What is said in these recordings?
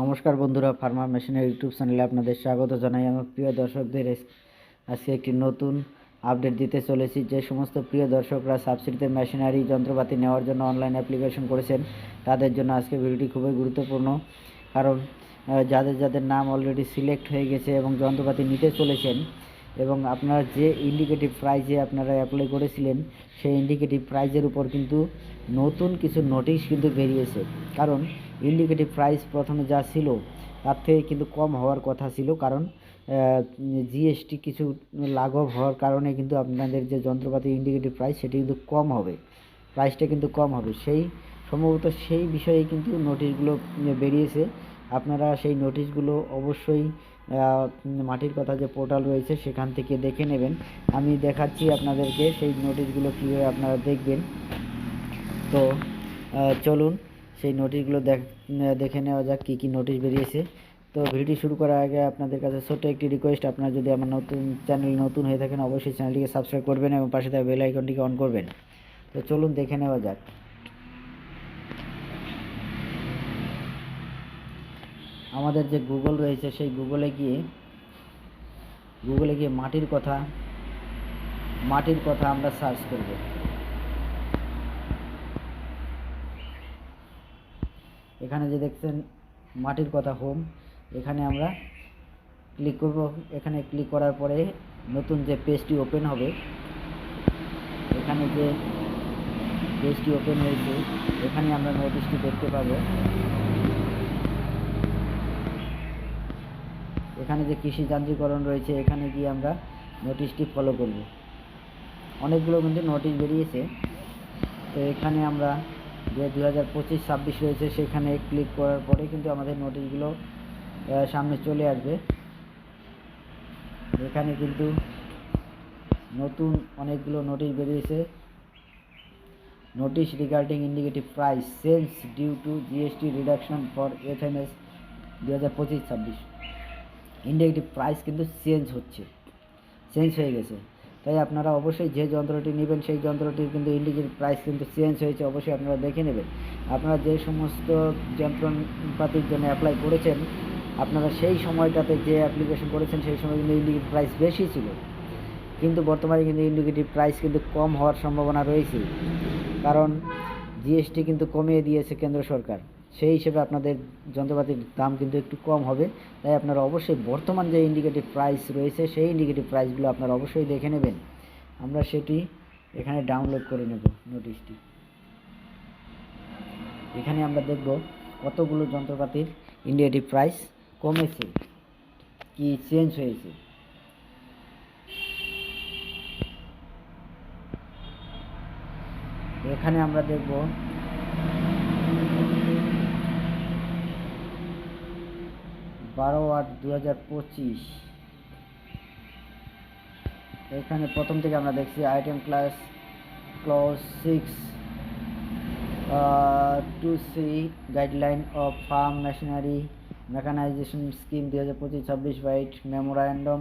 নমস্কার বন্ধুরা ফার্মা মেশিনের ইউটিউব চ্যানেলে আপনাদের স্বাগত জানাই। আমার প্রিয় দর্শকদের আজকে একটি নতুন আপডেট দিতে চলেছি। যে সমস্ত প্রিয় দর্শকরা সাবসিডিতে মেশিনারি যন্ত্রপাতি নেওয়ার জন্য অনলাইন অ্যাপ্লিকেশন করেছেন, তাদের জন্য আজকে ভিডিওটি খুবই গুরুত্বপূর্ণ। কারণ যাদের যাদের নাম অলরেডি সিলেক্ট হয়ে গেছে এবং যন্ত্রপাতি নিতে চলেছেন এবং আপনারা যে ইন্ডিকেটিভ প্রাইজে আপনারা অ্যাপ্লাই করেছিলেন, সেই ইন্ডিকেটিভ প্রাইজের উপর কিন্তু নতুন কিছু নোটিশ কিন্তু বেরিয়েছে। কারণ ইন্ডিকেটিভ প্রাইস প্রথমে যা ছিল, তার থেকে কিন্তু কম হওয়ার কথা ছিল। কারণ জিএসটি কিছু লাঘব হওয়ার কারণে কিন্তু আপনাদের যে যন্ত্রপাতি ইন্ডিকেটিভ প্রাইস, সেটি কিন্তু কম হবে। প্রাইসটা কিন্তু কম হবে। সেই, সম্ভবত সেই বিষয়ে কিন্তু নোটিশগুলো বেরিয়েছে। আপনারা সেই নোটিশগুলো অবশ্যই মাটির কথা যে পোর্টাল রয়েছে, সেখান থেকে দেখে নেবেন। আমি দেখাচ্ছি আপনাদেরকে সেই নোটিশগুলো কীভাবে আপনারা দেখবেন। তো চলুন সেই নোটিশগুলো দেখ- নেওয়া যাক কী কী নোটিশ বেরিয়েছে। তো ভিডিও শুরু করার আগে আপনাদের কাছে ছোট্ট একটি রিকোয়েস্ট আপনারা যদি আমার নতুন চ্যানেল নতুন হয়ে থাকেন, অবশ্যই চ্যানেলটিকে সাবস্ক্রাইব করবেন এবং পাশে থাকা বেল আইকনটিকে অন করবেন। তো চলুন দেখে নেওয়া যাক। আমাদের যে গুগল রয়েছে, সেই গুগলে গিয়ে গুগলে গিয়ে মাটির কথা মাটির কথা আমরা সার্চ করব। এখানে যে দেখছেন মাটির কথা হোম, এখানে আমরা ক্লিক করব। এখানে ক্লিক করার পরে নতুন যে পেজটি ওপেন হবে, এখানে যে পেজটি ওপেন হয়েছে, এখানে আমরা নোটিশটি দেখতে পাব। এখানে যে কৃষি যান্ত্রিকরণ রয়েছে, এখানে গিয়ে আমরা নোটিশটি ফলো করব। অনেকগুলো কিন্তু নোটিশ বেরিয়েছে। তো এখানে আমরা যে দু হাজার পঁচিশ, ছাব্বিশ রয়েছে সেখানে ক্লিক করার পরে কিন্তু আমাদের নোটিশগুলো সামনে চলে আসবে। এখানে কিন্তু নতুন অনেকগুলো নোটিশ বেরিয়েছে। Notice regarding indicative price sense due to GST reduction for F M S দু হাজার পঁচিশ, ছাব্বিশ। ইন্ডিকেটিভ প্রাইস কিন্তু চেঞ্জ হচ্ছে। চেঞ্জ হয়ে গেছে। তাই আপনারা অবশ্যই যে যন্ত্রটি নেবেন, সেই যন্ত্রটির কিন্তু ইন্ডিকেটিভ প্রাইস কিন্তু চেঞ্জ হয়েছে, অবশ্যই আপনারা দেখে নেবেন। আপনারা যে সমস্ত যন্ত্রপাতির জন্য অ্যাপ্লাই করেছেন, আপনারা সেই সময়টাতে যে অ্যাপ্লিকেশন করেছেন, সেই সময় কিন্তু ইন্ডিকেটিভ প্রাইস বেশি ছিল। কিন্তু বর্তমানে কিন্তু ইন্ডিকেটিভ প্রাইস কিন্তু কম হওয়ার সম্ভাবনা রয়েছে। কারণ জিএসটি কিন্তু কমিয়ে দিয়েছে কেন্দ্র সরকার। সেই হিসেবে আপনাদের যন্ত্রপাতির দাম কিন্তু একটু কম হবে। তাই আপনারা অবশ্যই বর্তমান যে ইন্ডিকেটিভ প্রাইস রয়েছে, সেই ইন্ডিকেটিভ প্রাইসগুলো আপনারা অবশ্যই দেখে নেবেন। আমরা সেটি এখানে ডাউনলোড করে নেব নোটিশটি এখানে আমরা দেখব কতগুলো যন্ত্রপাতির ইন্ডিকেটিভ প্রাইস কমেছে, কি চেঞ্জ হয়েছে। এখানে আমরা দেখব বারো আট দু হাজার পঁচিশ। এখানে প্রথম থেকে আমরা দেখছি item class clause six two C guideline of farm machinery mechanisation scheme দু হাজার পঁচিশ, ছাব্বিশ বাইট মেমোরান্ডাম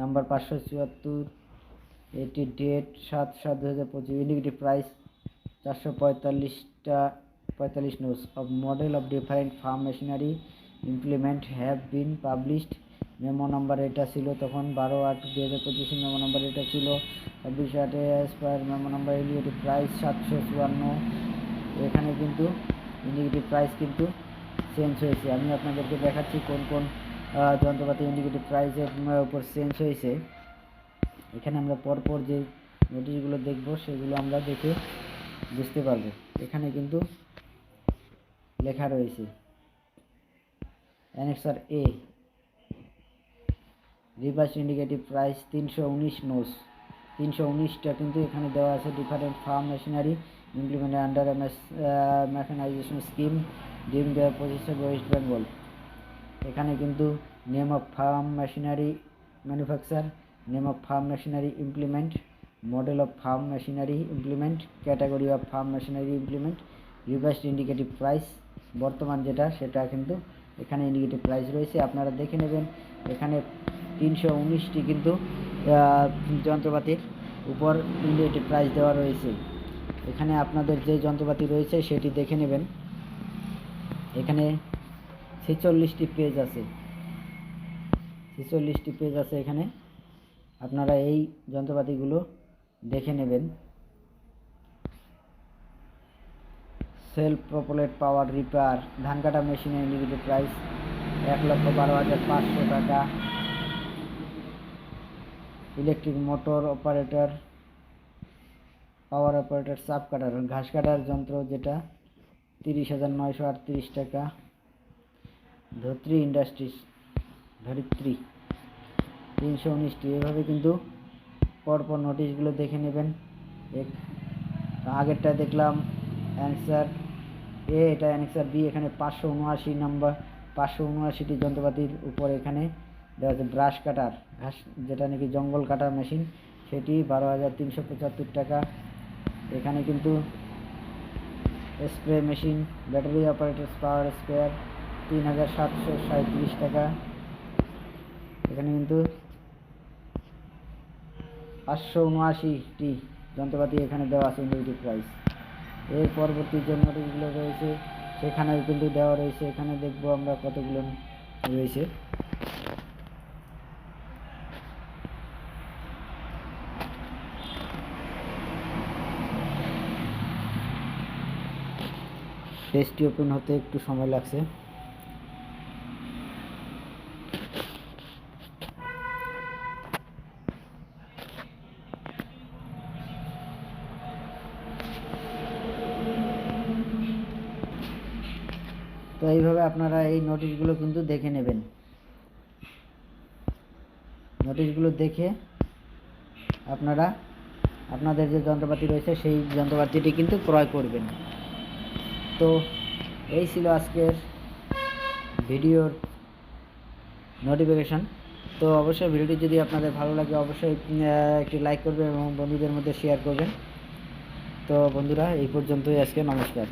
নাম্বার পাঁচশো চুয়াত্তর, এটি ডেট সাত সাত দু হাজার পঁচিশ ইন্ডিকেটিভ প্রাইস চারশো পঁয়তাল্লিশটা, পঁয়তাল্লিশ nos of model of different farm machinery implement have been published memo number এটা ছিল তখন বারো আট দু হাজার পঁচিশে মেমো নাম্বার এটা ছিল। ছাব্বিশ আটে as per memo number indicative price সাতশো চুয়ান্ন। এখানে কিন্তু ইন্ডিকেটিভ প্রাইস কিন্তু চেঞ্জ হয়েছে। আমি আপনাদেরকে দেখাচ্ছি কোন কোন যন্ত্রপাতি ইন্ডিকেটিভ প্রাইসের উপর চেঞ্জ হয়েছে। এখানে আমরা পরপর যে নোটিশগুলো দেখব, সেগুলো আমরা দেখে বুঝতে পারব। এখানে কিন্তু লেখা রয়েছে। Annexure A. Reverse indicative price তিনশো উনিশ নোস তিনশো উনিশটা কিন্তু এখানে দেওয়া আছে different farm machinery implement under mechanisation scheme ডিম দেওয়ার পজিশন ওয়েস্ট বেঙ্গল এখানে কিন্তু name of farm machinery manufacture name of farm machinery implement model of farm machinery implement category of farm machinery implement reversed indicative price বর্তমান যেটা সেটা কিন্তু এখানে indicative price রয়েছে, আপনারা দেখে নেবেন। এখানে তিনশো উনিশটি কিন্তু যন্ত্রপাতির উপর ইন্ডিকেটিভ প্রাইস দেওয়া রয়েছে। এখানে আপনাদের যে যন্ত্রপাতি রয়েছে সেটি দেখে নেবেন। এখানে ছেচল্লিশটি পেজ আছে। ছেচল্লিশটি পেজ আছে এখানে। আপনারা এই যন্ত্রপাতিগুলো দেখে নেবেন। সেলফ প্রপোলেট পাওয়ার রিপার ধান কাটা মেশিনের লিমিটেড প্রাইস এক লক্ষ বারো হাজার পাঁচশো টাকা। Electric motor operator power operator chaff cutter, ঘাস কাটার যন্ত্র যেটা তিরিশ হাজার নয়শো আটত্রিশ টাকা। ধরিত্রী ইন্ডাস্ট্রিজ ধরিত্রী, তিনশো উনিশটি এভাবে কিন্তু পরপর নোটিশগুলো দেখে নেবেন। এক, আগেরটা দেখলাম অ্যান্সার এ এটা অ্যান্সার বি এখানে পাঁচশো উনআশি নম্বর পাঁচশো উনআশিটি যন্ত্রপাতির উপর এখানে দেওয়া আছে ব্রাশ কাটার ঘাস যেটা নাকি জঙ্গল কাটার মেশিন সেটি বারো হাজার তিনশো পঁচাত্তর টাকা। এখানে কিন্তু spray machine battery operator power sprayer তিন হাজার সাতশো সাঁত্রিশ টাকা। এখানে কিন্তু পাঁচশো উনআশিটি যন্ত্রপাতি এখানে দেওয়া আছে ইন্ডিভিজুয়াল প্রাইস এর পরবর্তী যে নোটিশগুলো রয়েছে সেখানে কিন্তু দেওয়া রয়েছে। এখানে দেখব আমরা কতগুলো রয়েছে। পেজটি ওপেন হতে একটু সময় লাগছে। তো এইভাবে আপনারা এই নোটিশগুলো কিন্তু দেখে নেবেন। নোটিশগুলো দেখে আপনারা আপনাদের যে যন্ত্রপাতি রয়েছে সেই যন্ত্রপাতিটি কিন্তু ক্রয় করবেন। তো এই ছিল আজকের ভিডিওর নোটিফিকেশান তো অবশ্যই ভিডিওটি যদি আপনাদের ভালো লাগে, অবশ্যই একটি লাইক করবেন এবং বন্ধুদের মধ্যে শেয়ার করবেন। তো বন্ধুরা, এই পর্যন্তই আজকে, নমস্কার।